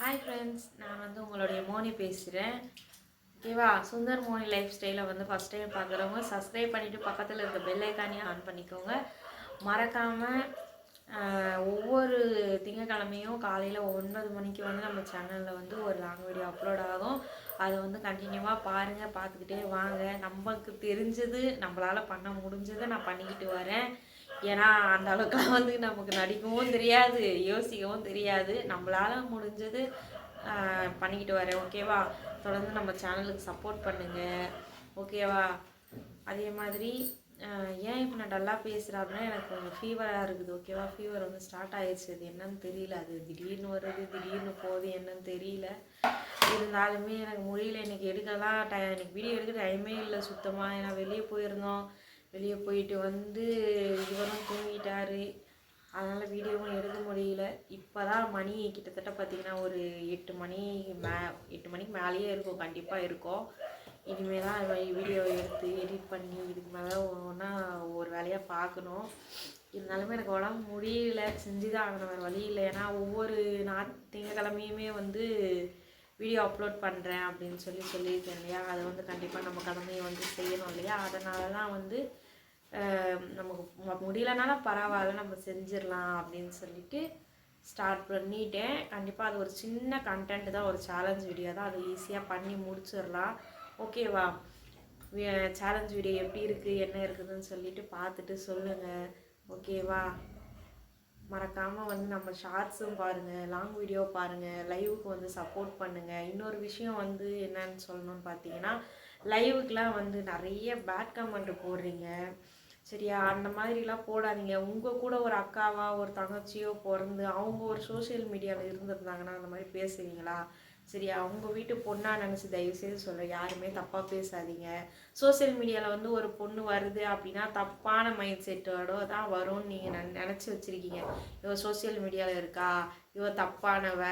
Hi friends நான் வந்து உங்களுடைய மோனி பேசுகிறேன் ஓகேவா சுந்தர் மோனி லைஃப் ஸ்டைலை வந்து ஃபஸ்ட் டைம் பார்க்குறவங்க சப்ஸ்கிரைப் பண்ணிவிட்டு பக்கத்தில் இருக்க பெல் ஆன் பண்ணிக்கோங்க. மறக்காமல் ஒவ்வொரு திங்கக்கிழமையும் காலையில் ஒன்பது மணிக்கு வந்து நம்ம சேனலில் வந்து ஒரு லாங் வீடியோ அப்லோட் ஆகும். அதை வந்து கண்டினியூவாக பாருங்கள் பார்த்துக்கிட்டே வாங்க. நமக்கு தெரிஞ்சது நம்மளால் பண்ண முடிஞ்சதை நான் பண்ணிக்கிட்டு வரேன். ஏன்னா அந்த அளவுக்குலாம் வந்து நமக்கு நடிக்கவும் தெரியாது யோசிக்கவும் தெரியாது. நம்மளால் முடிஞ்சது பண்ணிக்கிட்டு வரேன். ஓகேவா தொடர்ந்து நம்ம சேனலுக்கு சப்போர்ட் பண்ணுங்கள் ஓகேவா அதே மாதிரி ஏன் இப்போ நான் டல்லாக பேசுகிறேன் அப்படின்னா எனக்கு கொஞ்சம் ஃபீவராக இருக்குது. ஓகேவா ஃபீவர் வந்து ஸ்டார்ட் ஆயிடுச்சு அது என்னன்னு தெரியல. அது திடீர்னு வருது திடீர்னு போகுது என்னன்னு தெரியல. இருந்தாலுமே எனக்கு முடியல. இன்றைக்கி எடுக்கலாம். டை இன்றைக்கி வீடியோ எடுக்க டைமே இல்லை. சுத்தமாக ஏன்னா வெளியே போயிருந்தோம். வெளியே போயிட்டு வந்து இவரும் தூங்கிட்டாரு. அதனால் வீடியோவும் எடுக்க முடியல. இப்போ தான் மணி கிட்டத்தட்ட பார்த்தீங்கன்னா ஒரு எட்டு மணி மே எட்டு மணிக்கு மேலேயே இருக்கும். கண்டிப்பாக இருக்கும். இனிமேல் தான் வீடியோ எடுத்து எடிட் பண்ணி இதுக்கு மேலே ஒன்றா ஒரு வேலையாக பார்க்கணும் இருந்தாலுமே எனக்கு உடம்பு முடியல. செஞ்சு தான் ஆகணும். வேறு வழி இல்லை. ஏன்னா ஒவ்வொரு நாட் திங்கக்கிழமையுமே வந்து வீடியோ அப்லோட் பண்ணுறேன் அப்படின்னு சொல்லி சொல்லியிருக்கேன் இல்லையா? அதை வந்து கண்டிப்பாக நம்ம கடமையை வந்து செய்யணும் இல்லையா? அதனால தான் வந்து நமக்கு முடியலனாலும் பரவாயில்ல நம்ம செஞ்சிடலாம் அப்படின்னு சொல்லிட்டு ஸ்டார்ட் பண்ணிட்டேன். கண்டிப்பாக அது ஒரு சின்ன கண்டென்ட் தான் ஒரு சேலஞ்ச் வீடியோ தான். அதை ஈஸியாக பண்ணி முடிச்சிடலாம். ஓகேவா சேலஞ்ச் வீடியோ எப்படி இருக்குது என்ன இருக்குதுன்னு சொல்லிட்டு பார்த்துட்டு சொல்லுங்கள் ஓகேவா மறக்காமல் வந்து நம்ம ஷார்ட்ஸும் பாருங்கள் லாங் வீடியோ பாருங்கள் லைவுக்கு வந்து சப்போர்ட் பண்ணுங்கள் இன்னொரு விஷயம் வந்து என்னன்னு சொல்லணும்னு பார்த்தீங்கன்னா லைவுக்கெலாம் வந்து நிறைய பேட் கமெண்ட் போடுறீங்க. சரியா? அந்த மாதிரிலாம் போடாதீங்க. உங்கள் கூட ஒரு அக்காவா ஒரு தங்கச்சியோ பிறந்து அவங்க ஒரு சோஷியல் மீடியாவில் இருந்திருந்தாங்கன்னா அந்த மாதிரி பேசுவீங்களா? சரியா? அவங்க வீட்டு பொண்ணாக நினச்சி தயவுசெய்து சொல்கிறேன் யாருமே தப்பாக பேசாதீங்க. சோஷியல் மீடியாவில் வந்து ஒரு பொண்ணு வருது அப்படின்னா தப்பான மைண்ட் செட்டோட தான் வரும்னு நீங்கள் நினச்சி வச்சுருக்கீங்க. இவ சோஷியல் மீடியாவில் இருக்கா? இவ தப்பானவ?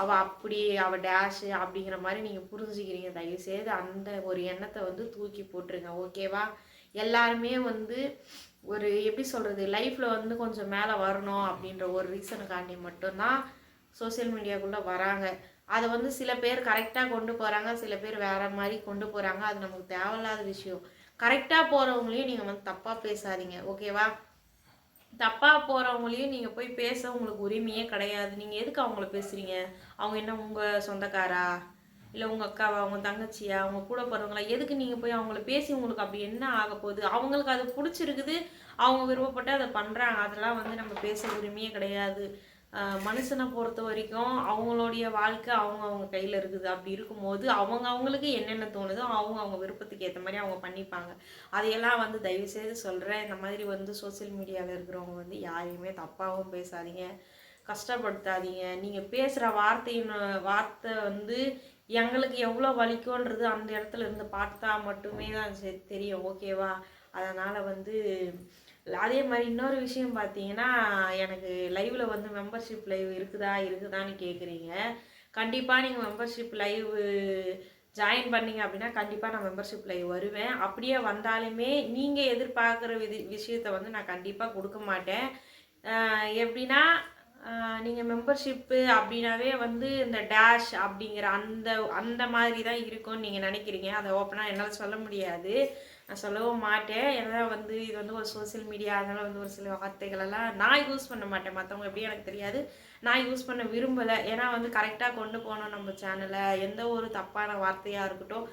அவள் அப்படி அவள் டேஷு அப்படிங்கிற மாதிரி நீங்கள் புரிஞ்சுக்கிறீங்க. தயவுசெய்து அந்த ஒரு எண்ணத்தை வந்து தூக்கி போட்டுருங்க. ஓகேவா எல்லாருமே வந்து ஒரு எப்படி சொல்கிறது லைஃப்பில் வந்து கொஞ்சம் மேலே வரணும் அப்படின்ற ஒரு ரீசனுக்காண்டி மட்டும்தான் சோஷியல் மீடியாக்குள்ளே வராங்க. அதை வந்து சில பேர் கரெக்டாக கொண்டு போகிறாங்க சில பேர் வேற மாதிரி கொண்டு போகிறாங்க அது நமக்கு தேவையில்லாத விஷயம். கரெக்டாக போகிறவங்களையும் நீங்கள் வந்து தப்பாக பேசாதீங்க ஓகேவா தப்பாக போகிறவங்களையும் நீங்கள் போய் பேச உங்களுக்கு உரிமையே கிடையாது. நீங்கள் எதுக்கு அவங்கள பேசுகிறீங்க அவங்க என்ன உங்கள் சொந்தக்காரா? இல்லை உங்கள் அக்காவா உங்கள் தங்கச்சியா அவங்க கூட போகிறவங்களா எதுக்கு நீங்கள் போய் அவங்கள பேசி உங்களுக்கு அப்படி என்ன ஆக போகுது? அவங்களுக்கு அது பிடிச்சிருக்குது அவங்க விருப்பப்பட்டு அதை பண்ணுறாங்க அதெல்லாம் வந்து நம்ம பேச உரிமையே கிடையாது. மனுஷனை பொறுத்த வரைக்கும் அவங்களுடைய வாழ்க்கை அவங்க அவங்க கையில் இருக்குது. அப்படி இருக்கும்போது அவங்க அவங்களுக்கு என்னென்ன தோணுதோ அவங்க அவங்க விருப்பத்துக்கு ஏற்ற மாதிரி அவங்க பண்ணிப்பாங்க. அதையெல்லாம் வந்து தயவுசெய்து சொல்கிறேன் இந்த மாதிரி வந்து சோஷியல் மீடியாவில் இருக்கிறவங்க வந்து யாரையுமே தப்பாகவும் பேசாதீங்க. கஷ்டப்படுத்தாதீங்க. நீங்கள் பேசுகிற வார்த்தையின் வார்த்தை வந்து எங்களுக்கு எவ்வளோ வலிக்கும்ன்றது அந்த இடத்துல இருந்து பார்த்தா மட்டுமே தான் செ- தெரியும். ஓகேவா? அதனால் வந்து அதே மாதிரி இன்னொரு விஷயம் பார்த்தீங்கன்னா எனக்கு லைவில் வந்து மெம்பர்ஷிப் லைவ் இருக்குதா இருக்குதான்னு கேட்குறீங்க கண்டிப்பாக நீங்கள் மெம்பர்ஷிப் லைவ் ஜாயின் பண்ணீங்க அப்படின்னா கண்டிப்பாக நான் மெம்பர்ஷிப் லைவ் வருவேன். அப்படியே வந்தாலுமே நீங்கள் எதிர்பார்க்குற விதி விஷயத்த வந்து நான் கண்டிப்பாக கொடுக்க மாட்டேன். எப்படின்னா நீங்கள் மெம்பர்ஷிப்பு அப்படின்னாவே வந்து இந்த டேஷ் அப்படிங்கிற அந்த அந்த மாதிரி தான் இருக்கும்னு நீங்கள் நினைக்கிறீங்க. அதை ஓப்பனாக என்னால் சொல்ல முடியாது. நான் சொல்லவும் மாட்டேன். ஏன்னா வந்து இது வந்து ஒரு சோஷியல் மீடியா அதனால் வந்து ஒரு சில வார்த்தைகளெல்லாம் நான் யூஸ் பண்ண மாட்டேன். மற்றவங்க எப்படி எனக்கு தெரியாது. நான் யூஸ் பண்ண விரும்பலை. ஏன்னா வந்து கரெக்டாக கொண்டு போகணும் நம்ம சேனலை எந்த ஒரு தப்பான வார்த்தையாக இருக்கட்டும்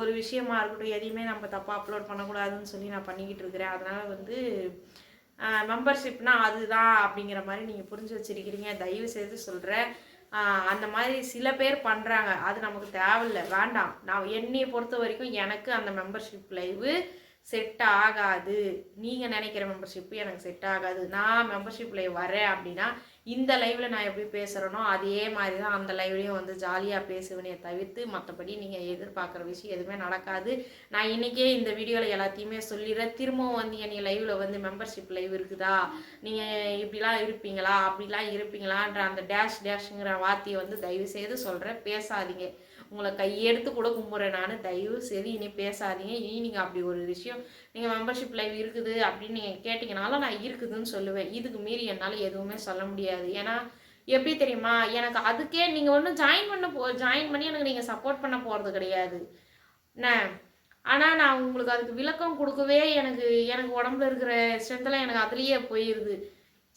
ஒரு விஷயமா இருக்கட்டும் எதையுமே நம்ம தப்பாக அப்லோட் பண்ணக்கூடாதுன்னு சொல்லி நான் பண்ணிக்கிட்டு இருக்கிறேன். அதனால் வந்து மெம்பர்ஷிப்னால் அதுதான் அப்படிங்கிற மாதிரி நீங்கள் புரிஞ்சு வச்சிருக்கிறீங்க. தயவு செய்து சொல்கிறேன் அந்த மாதிரி சில பேர் பண்ணுறாங்க அது நமக்கு தேவையில்லை. வேண்டாம். நான் என்னையை பொறுத்த வரைக்கும் எனக்கு அந்த மெம்பர்ஷிப் லைவு செட் ஆகாது. நீங்கள் நினைக்கிற மெம்பர்ஷிப்பு எனக்கு செட் ஆகாது. நான் மெம்பர்ஷிப் லைவ் வரேன் அப்படின்னா இந்த லைவில் நான் எப்படி பேசுகிறேனோ அதே மாதிரி தான் அந்த லைவ்லேயும் வந்து ஜாலியாக பேசுவேனே தவிர்த்து மற்றபடி நீங்கள் எதிர்பார்க்குற விஷயம் எதுவுமே நடக்காது. நான் இன்றைக்கே இந்த வீடியோவில் எல்லாத்தையுமே சொல்லிடுறேன். திரும்பவும் வந்து என்னை லைவில் வந்து மெம்பர்ஷிப் லைவ் இருக்குதா? நீங்கள் இப்படிலாம் இருப்பீங்களா? அப்படிலாம் இருப்பீங்களான்ற அந்த டேஷ் டேஷுங்கிற வார்த்தையை வந்து தயவு செய்து சொல்கிறேன் பேசாதீங்க. உங்களை கையெடுத்து கூட கும்பிட்றேன் நான். தயவு செய்து இனி பேசாதீங்க. இனி நீங்கள் அப்படி ஒரு விஷயம் நீங்கள் மெம்பர்ஷிப் லைவ் இருக்குது அப்படின்னு நீங்கள் கேட்டிங்கனாலும் நான் இருக்குதுன்னு சொல்லுவேன். இதுக்கு மீறி என்னால் எதுவுமே சொல்ல முடியாது. ஏன்னா எப்படி தெரியுமா? எனக்கு அதுக்கே நீங்கள் ஒன்றும் ஜாயின் பண்ண போ ஜாயின் பண்ணி எனக்கு நீங்கள் சப்போர்ட் பண்ண போகிறது கிடையாது. என்ன ஆனால் நான் உங்களுக்கு அதுக்கு விளக்கம் கொடுக்கவே எனக்கு எனக்கு உடம்புல இருக்கிற ஸ்ட்ரென்த்தெல்லாம் எனக்கு அதுலேயே போயிடுது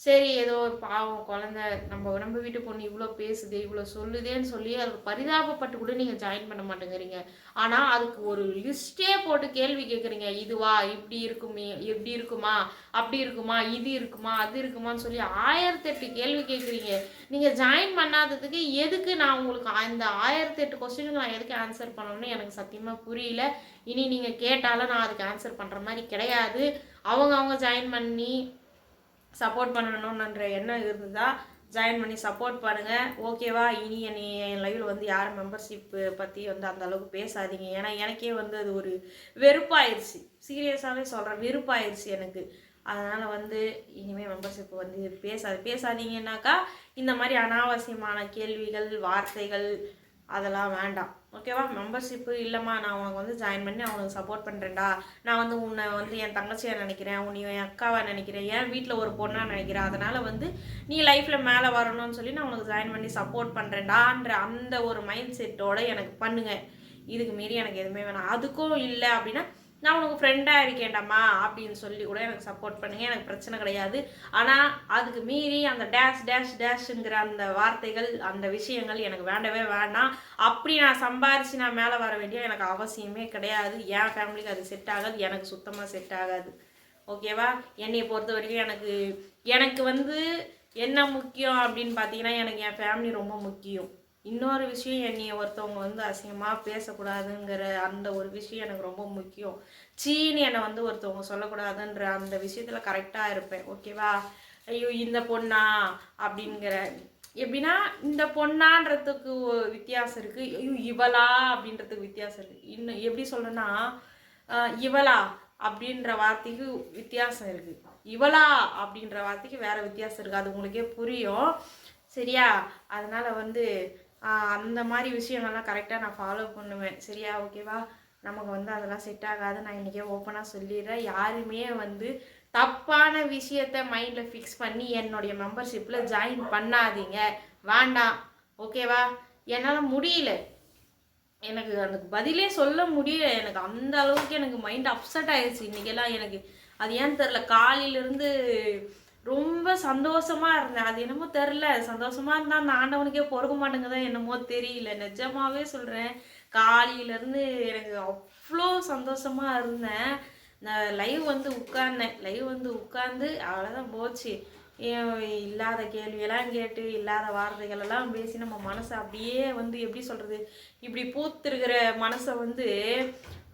சரி ஏதோ ஒரு பாவம் குழந்த நம்ம நம்ம வீட்டு பொண்ணு இவ்வளோ பேசுது இவ்வளோ சொல்லுதேன்னு சொல்லி அதுக்கு பரிதாபப்பட்டு கூட நீங்கள் ஜாயின் பண்ண மாட்டேங்கிறீங்க. ஆனால் அதுக்கு ஒரு லிஸ்ட்டே போட்டு கேள்வி கேட்குறீங்க இதுவா? இப்படி இருக்குமே எப்படி இருக்குமா? அப்படி இருக்குமா? இது இருக்குமா? அது இருக்குமான்னு சொல்லி ஆயிரத்தெட்டு கேள்வி கேட்குறீங்க நீங்கள் ஜாயின் பண்ணாததுக்கு எதுக்கு நான் உங்களுக்கு அந்த ஆயிரத்தெட்டு கொஸ்டினுக்கு நான் எதுக்கு ஆன்சர் பண்ணணும்னு எனக்கு சத்தியமாக புரியல. இனி நீங்கள் கேட்டாலும் நான் அதுக்கு ஆன்சர் பண்ணுற மாதிரி கிடையாது. அவங்க அவங்க ஜாயின் பண்ணி சப்போர்ட் பண்ணணுன்ற எண்ணம் இருந்தா ஜாயின் பண்ணி சப்போர்ட் பண்ணுங்கள் ஓகேவா இனி என்னை என் லைவில் வந்து யாரும் மெம்பர்ஷிப்பு பற்றி வந்து அந்த அளவுக்கு பேசாதீங்க. ஏன்னா எனக்கே வந்து அது ஒரு வெறுப்பாயிருச்சு. சீரியஸாகவே சொல்கிறேன் வெறுப்பாயிருச்சு எனக்கு. அதனால் வந்து இனிமேல் மெம்பர்ஷிப் வந்து பேசாது பேசாதீங்கன்னாக்கா இந்த மாதிரி அனாவசியமான கேள்விகள் வார்த்தைகள் அதெல்லாம் வேண்டாம். ஓகேவா மெம்பர்ஷிப்பு இல்லைம்மா. நான் உனக்கு வந்து ஜாயின் பண்ணி அவனுக்கு சப்போர்ட் பண்ணுறேன்டா நான் வந்து உன்னை வந்து என் தங்கச்சியை நினைக்கிறேன். உன்னை என் அக்காவை நினைக்கிறேன். என் வீட்டில் ஒரு பொண்ணாக நினைக்கிறேன். அதனால் வந்து நீ லைஃப்பில் மேலே வரணும்னு சொல்லி நான் உனக்கு ஜாயின் பண்ணி சப்போர்ட் பண்ணுறேன்டான்ற அந்த ஒரு மைண்ட் செட்டோட எனக்கு பண்ணுங்க. இதுக்கு மீறி எனக்கு எதுவுமே வேணாம். அதுக்கும் இல்லை அப்படின்னா நான் உனக்கு ஃப்ரெண்டாக இருக்கேன்டாமா? அப்படின்னு சொல்லி கூட எனக்கு சப்போர்ட் பண்ணுங்க. எனக்கு பிரச்சனை கிடையாது. ஆனால் அதுக்கு மீறி அந்த டேஷ் டேஷ் டேஷுங்கிற அந்த வார்த்தைகள் அந்த விஷயங்கள் எனக்கு வேண்டவே வேண்டாம். அப்படி நான் சம்பாரித்து நான் மேலே வர வேண்டிய எனக்கு அவசியமே கிடையாது. என் ஃபேமிலிக்கு அது செட் ஆகாது. எனக்கு சுத்தமாக செட் ஆகாது. ஓகேவா என்னையை பொறுத்த வரைக்கும் எனக்கு எனக்கு வந்து என்ன முக்கியம் அப்படின்னு பார்த்தீங்கன்னா எனக்கு என் ஃபேமிலி ரொம்ப முக்கியம். இன்னொரு விஷயம் என்னைய ஒருத்தவங்க வந்து அசிங்கமாக பேசக்கூடாதுங்கிற அந்த ஒரு விஷயம் எனக்கு ரொம்ப முக்கியம். சீனு என்னை வந்து ஒருத்தவங்க சொல்லக்கூடாதுன்ற அந்த விஷயத்தில் கரெக்டாக இருப்பேன். ஓகேவா ஐயோ இந்த பொண்ணா? அப்படிங்கிற எப்படின்னா இந்த பொண்ணான்றதுக்கு வித்தியாசம் இருக்குது ஐயோ இவளா? அப்படின்றதுக்கு வித்தியாசம் இருக்குது இன்னும் எப்படி சொல்லணும்னா இவளா? அப்படின்ற வார்த்தைக்கு வித்தியாசம் இருக்குது இவளா? அப்படின்ற வார்த்தைக்கு வேறு வித்தியாசம் இருக்குது அது உங்களுக்கே புரியும். சரியா? அதனால் வந்து அந்த மாதிரி விஷயங்கள்லாம் கரெக்டாக நான் ஃபாலோ பண்ணுவேன். சரியா ஓகேவா நமக்கு வந்து அதெல்லாம் செட் ஆகாது. நான் இன்றைக்கே ஓப்பனாக சொல்லிடுறேன். யாருமே வந்து தப்பான விஷயத்த மைண்டில் ஃபிக்ஸ் பண்ணி என்னுடைய மெம்பர்ஷிப்பில் ஜாயின் பண்ணாதீங்க. வேண்டாம். ஓகேவா என்னால் முடியல. எனக்கு அந்த பதிலே சொல்ல முடியல. எனக்கு அந்த அளவுக்கு எனக்கு மைண்ட் அப்செட் ஆயிடுச்சு இன்னைக்கெல்லாம் எனக்கு அது ஏன் தெரில காலையிலேருந்து ரொம்ப சந்தோஷமா இருந்தேன். அது என்னமோ தெரில சந்தோஷமா இருந்தா அந்த ஆண்டவனுக்கே பொறுக்க மாட்டேங்குதா என்னமோ தெரியல. நிஜமாவே சொல்றேன். காலையிலேருந்து எனக்கு அவ்வளோ சந்தோஷமா இருந்தேன். நான் லைவ் வந்து உட்கார்ந்தேன். லைவ் வந்து உட்கார்ந்து அவ்வளோதான் போச்சு. இல்லாத கேள்வியெல்லாம் கேட்டு இல்லாத வார்த்தைகள் எல்லாம் பேசி நம்ம மனசை அப்படியே வந்து எப்படி சொல்றது? இப்படி பூத்திருக்கிற மனசை வந்து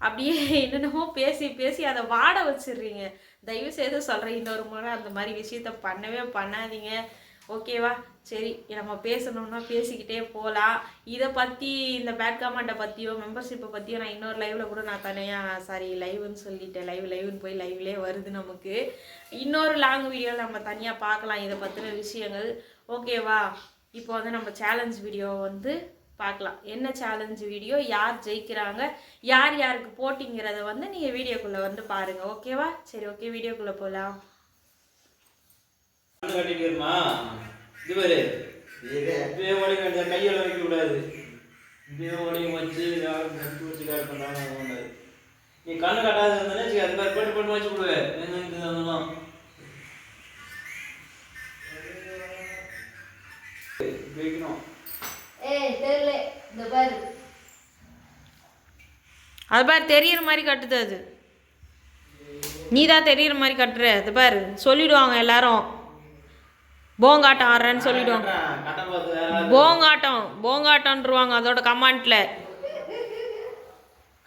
அப்படியே என்னென்னமோ பேசி பேசி அதை வாட வச்சிடுறீங்க. தயவு செய்து சொல்கிறேன் இன்னொரு முறை அந்த மாதிரி விஷயத்த பண்ணவே பண்ணாதீங்க. ஓகேவா சரி நம்ம பேசணும்னா பேசிக்கிட்டே போகலாம் இதை பற்றி இந்த பேட் கமெண்ட்டை பற்றியோ மெம்பர்ஷிப்பை பற்றியோ நான் இன்னொரு லைவில் கூட நான் தனியாக சாரி லைவ்னு சொல்லிட்டேன். லைவ் லைவ்னு போய் லைவ்லேயே வருது நமக்கு. இன்னொரு லாங் வீடியோ நம்ம தனியாக பார்க்கலாம் இதை பற்றின விஷயங்கள். ஓகேவா இப்போ வந்து நம்ம சேலஞ்ச் வீடியோ வந்து பார்க்கலாம். என்ன சேலஞ்ச் வீடியோ யார் ஜெயிக்கிறாங்க? யார் யாருக்கு போட்டிங்கிறத வந்து நீங்கள் வீடியோக்குள்ளே வந்து பாருங்கள் ஓகேவா சரி ஓகே வீடியோக்குள்ளே போகலாம் கையால வைக்க கூடாது. வச்சு வச்சு கால் பண்ணாங்க நீ கண்ணு கட்டாத இருந்தானே சரி அது மாதிரி போட்டு போட்டு வச்சு விடுவேன். ஏய் தெரியல. இந்த பாரு. அது பாரு தெரியிற மாதிரி கட்டுது அது. நீ தான் தெரியிற மாதிரி கட்டுற. அது பாரு சொல்லிடுவாங்க எல்லாரும். போங்காட்டம் ஆடுறேன்னு சொல்லிடுவாங்க. போங்காட்டம் போங்காட்டம்ன்றவாங்க அதோட கமெண்ட்ல.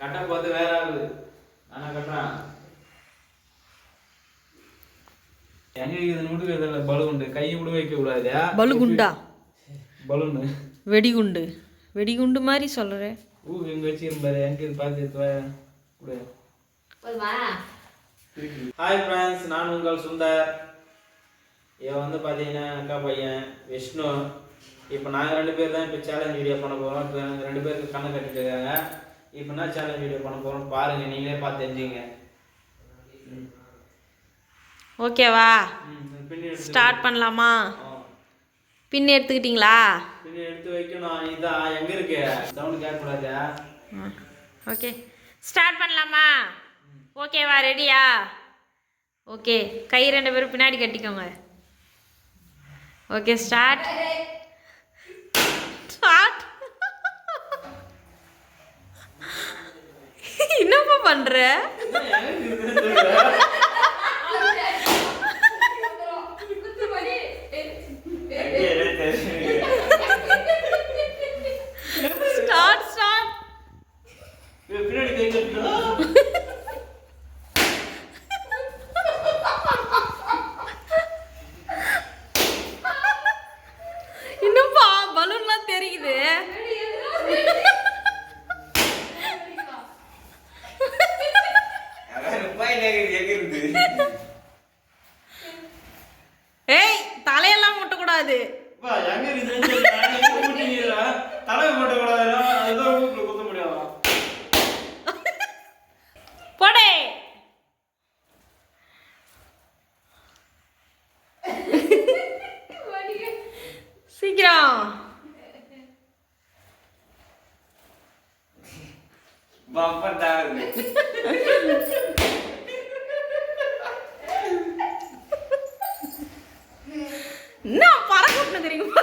கட்டம் பார்த்து வேற ஆளு. நானா கட்டுறேன். எங்க இது நுடுக்கிறதுல பலூன் கை கூட வைக்க கூடாது பலுகுண்டா பலூனு. வெடிகுண்டு. வெடிகுண்டு மாதிரி சொல்கிறேன் ஊ இங்க வச்சிருப்பாரு எங்க பார்த்து எடுத்து ஹாய் ஃப்ரெண்ட்ஸ் நான் உங்கள் சுந்தர். இவன் வந்து பார்த்தீங்கன்னா அக்கா பையன் விஷ்ணு. இப்போ நாங்கள் ரெண்டு பேர் தான் இப்போ சேலஞ்ச் வீடியோ பண்ண போகிறோம் ரெண்டு பேருக்கு கண்ணை கட்டிட்டு இருக்காங்க. இப்போ என்ன சேலஞ்ச் வீடியோ பண்ண போகிறோம் பாருங்கள் நீங்களே பார்த்து தெரிஞ்சுங்க. ம். ஓகேவா ஸ்டார்ட் பண்ணலாமா. பின் எடுத்துக்கிட்டீங்களா? பின்ன எடுத்து வைக்கணும். இதான் எங்க இருக்கு? சவுண்ட் கேட்கக்கூடாது? ஓகே ஸ்டார்ட் பண்ணலாமா? ஓகேவா ரெடியா? ஓகே கை ரெண்டு பேரும் பின்னாடி கட்டிக்கோங்க. ஓகே ஸ்டார்ட் ஸ்டார்ட் என்னப்பா பண்ற? ஸ்டார்ட் ஸ்டார்ட் பின்னாடி கை கட்டணும் இன்னும்ப்பா பலூன்லாம் தெரியுது ஏய் தலையெல்லாம் முட்டக்கூடாது அப்பா, எங்க இருக்குதுன்னு சொல்லு. நான் எங்க கூட்டினீங்களா? தலையை போட்டக்கூடாதுன்னா, அதுதான் மூக்குல குத்த முடியும். போடே சீக்கிரம் பம்பர் தான் இருக்கு என்ன பறக்க தெரியுமா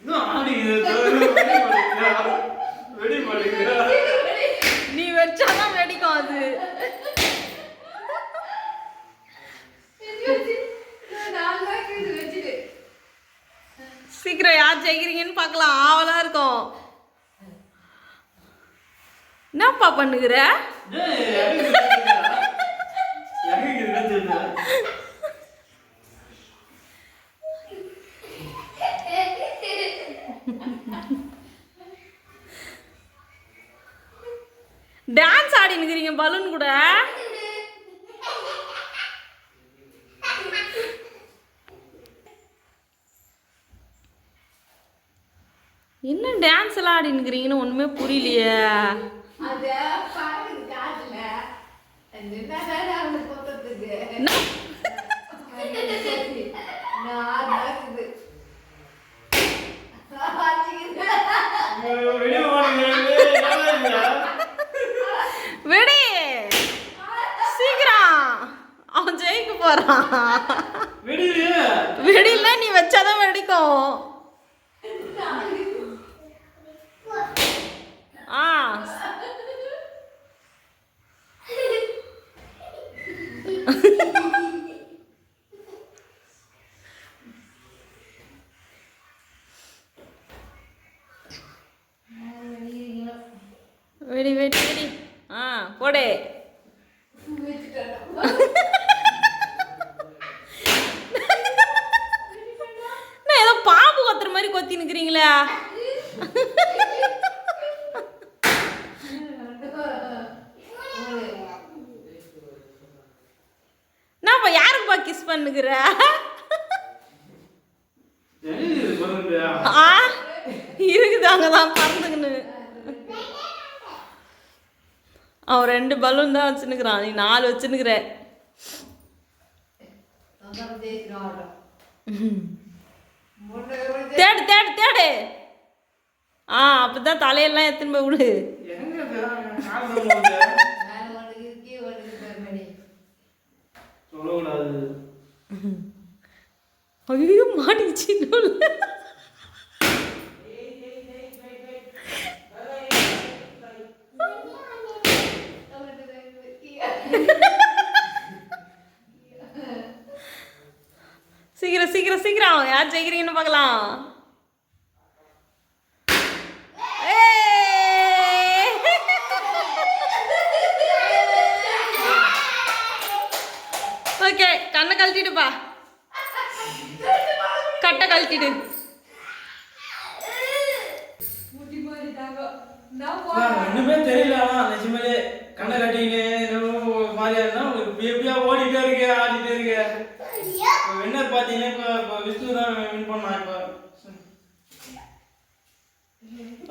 இன்னும் ஆடிக்குது, தவிர வெடி மாட்டேங்குதா? வெடி மாட்டேங்குதா? நீ வச்சாதான் வெடிக்கும் அது. சீக்கிரம் யார் ஜெயிக்கிறீங்கன்னு பார்க்கலாம். ஆவலா இருக்கும். என்னப்பா பண்ணுகிற ஏய், எங்க இருக்குதுன்னு எங்க இருக்குதுன்னு சொல்லு. டான்ஸ் ஆடி நிக்கிறீங்க பலூன் கூட? என்ன டான்ஸ் எல்லாம் ஆடி நிக்கிறீங்கன்னு ஒண்ணுமே புரியலையே. என்ன? நான் நடக்குது வெடி மாட்டேங்குது. என்னடா இது? வெடி சீக்கிரம் அவன் ஜெயிக்க போறான் வெடிது. வெடியில நீ வச்சாதான் வெடிக்கும் ஆ வெடி வெடி வெடி ஆ போடு. என்ன ஏதோ பாம்பு கொத்துற மாதிரி கொத்தி நிக்கிறீங்களே? என்னப்பா யாருக்குப்பா கிஸ் பண்ணுகிற? என்னது இது பலூனு? ஆ இருக்குது அங்கதான் பறந்துக்கின்னு அவன் ரெண்டு பலூன் தான் வச்சுன்னுக்குறான். நீ நாலு வச்சுன்னுக்குற. தேடு தேடு தேடு. ஆ அப்பதான் தலையெல்லாம் எத்தனை போய் விடு. ஐயோ மாட்டிக்கிச்சு நூல்ல. சீக்கிரம் சீக்கிரம் யார் ஜெயிக்கிறீங்கன்னு பார்க்கலாம்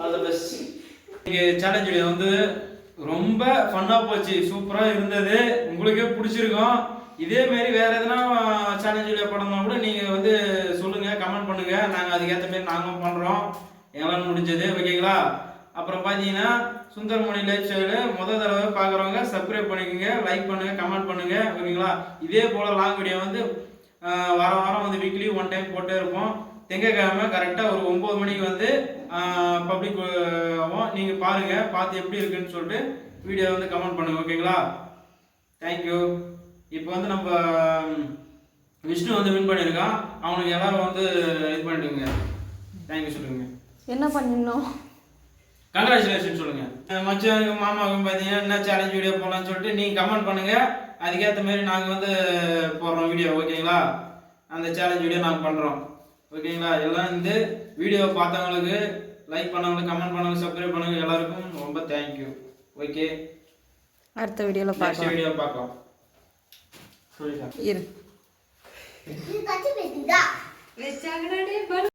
ஆல் பெஸ்ட் இன்னைக்கு சேலஞ்ச் வீடியோ வந்து ரொம்ப ஃபன்னாக போச்சு. சூப்பராக இருந்தது. உங்களுக்கே பிடிச்சிருக்கும். இதே மாதிரி வேற எதனா சேலஞ்ச் வீடியோ போடணும்னா கூட நீங்கள் வந்து சொல்லுங்கள் கமெண்ட் பண்ணுங்கள் நாங்கள் அதுக்கேற்ற மாதிரி நாங்களும் பண்ணுறோம் எங்களால் முடிஞ்சது. ஓகேங்களா? அப்புறம் பார்த்தீங்கன்னா சுந்தரமணி லைஃப் ஸ்டைலு முதல் தடவை பார்க்குறவங்க சப்ஸ்கிரைப் பண்ணிக்கோங்க லைக் பண்ணுங்கள் கமெண்ட் பண்ணுங்கள் ஓகேங்களா? இதே போல் லாங் வீடியோ வந்து வாரம் வாரம் வந்து வீக்லி ஒன் டைம் போட்டே இருப்போம். திங்கக்கிழமை கரெக்டாக ஒரு ஒம்பது மணிக்கு வந்து பப்ளிக் நீங்கள் பாருங்கள் பார்த்து எப்படி இருக்குன்னு சொல்லிட்டு வீடியோ வந்து கமெண்ட் பண்ணுங்க ஓகேங்களா தேங்க்யூ இப்போ வந்து நம்ம விஷ்ணு வந்து வின் பண்ணியிருக்கான். அவனுக்கு எல்லாரும் வந்து இது பண்ணிட்டுங்க தேங்க்யூ சொல்லுங்க. என்ன பண்ணிடணும்? கங்க்ராச்சுலேஷன் சொல்லுங்க. அஹ் மச்சானுக்கு மாமாவுக்கும் பார்த்தீங்கன்னா என்ன சேலஞ்ச் வீடியோ போடலாம்னு சொல்லிட்டு நீங்கள் கமெண்ட் பண்ணுங்க. அதுக்கேற்ற மாதிரி நாங்கள் வந்து போடுறோம் வீடியோ ஓகேங்களா அந்த சேலஞ்ச் வீடியோ நாங்கள் பண்ணுறோம் ஓகேங்களா எல்லாம் இந்த வீடியோ பார்த்தவங்களுக்கு லைக் பண்ணவங்களுக்கு கமெண்ட் பண்ணவங்க சப்ஸ்கிரைப் பண்ணவங்க எல்லாருக்கும் ரொம்ப தேங்க்யூ ஓகே அடுத்த வீடியோவில் பார்க்கலாம். வீடியோ பார்க்கலாம். இரு. வச்சாங்கடா